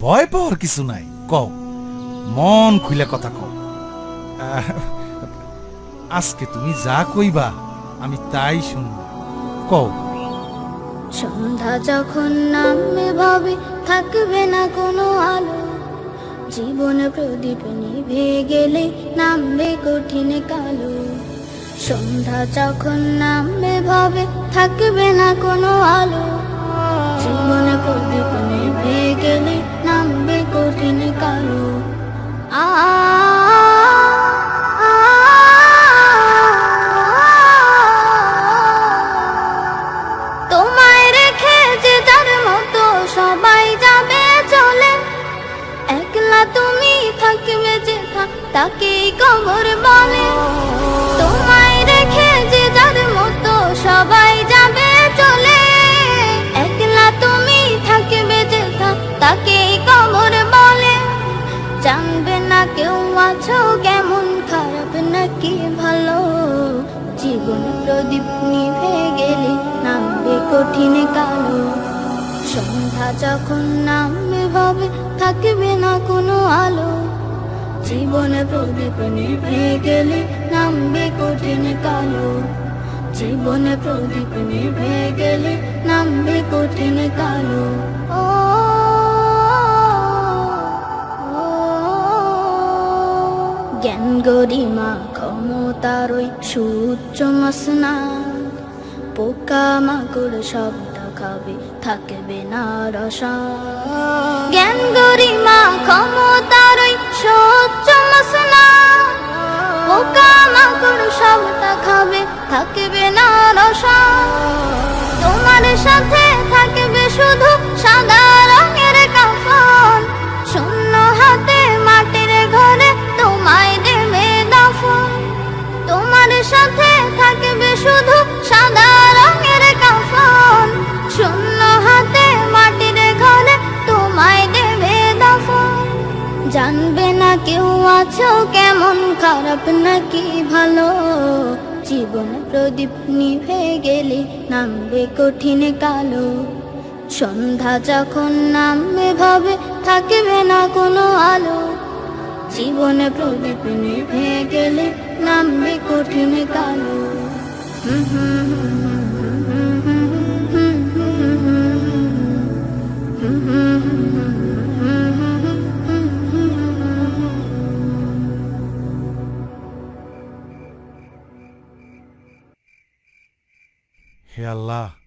ভয় পাওয়ার কিছু নাই, কও, মন খুলে কথা কও। আজকে তুমি যা কইবা, আমি তাই শুনব। কও। সন্ধ্যা যখন নামবে ভাবে, থাকবে না কোনো আলো। জীবনে প্রদীপ নিভে গেলে নামবে কঠিন কালো। সন্ধ্যা যখন নামবে ভাবে, থাকবে না কোনো আলো। জীবনে জানবে না কেউ আছো কেমন, খারাপ নাকি ভালো? জীবন প্রদীপ নিভে গেলে নামবে কঠিন কালো। সন্ধ্যা যখন নামবে ভাবে, থাকবে না কোনো আলো। জীবনে প্রদীপ নিভে গেলে নামবে কঠিন কালো। জীবনে প্রদীপ নিভে গেলে নামবে কঠিন কালো। ও গরিমা ক্ষমতার ওই সুচ্চ মসনাদ। পোকা মাকড় সব খাবে থাকবে না রসা। জ্ঞান গরিমা ক্ষমতার ওই সুচ্চ মসনাদ। পোকা মাকড় সব খাবে থাকবে না রসা। তোমার সাথে থাকবে শুধু সাদা জানবে না কেউ আছো কেমন খারাপ নাকি ভালো জীবন প্রদীপ নিভে গেলে নামবে কঠিন কালো সন্ধ্যা যখন নামবে ভাবে থাকবে না কোনো আলো জীবনে প্রদীপ নিভে গেলে নামবে কঠিন কালো হুম হুম হুম হুম হুম হুম হুম হুম হুম हे अल्लाह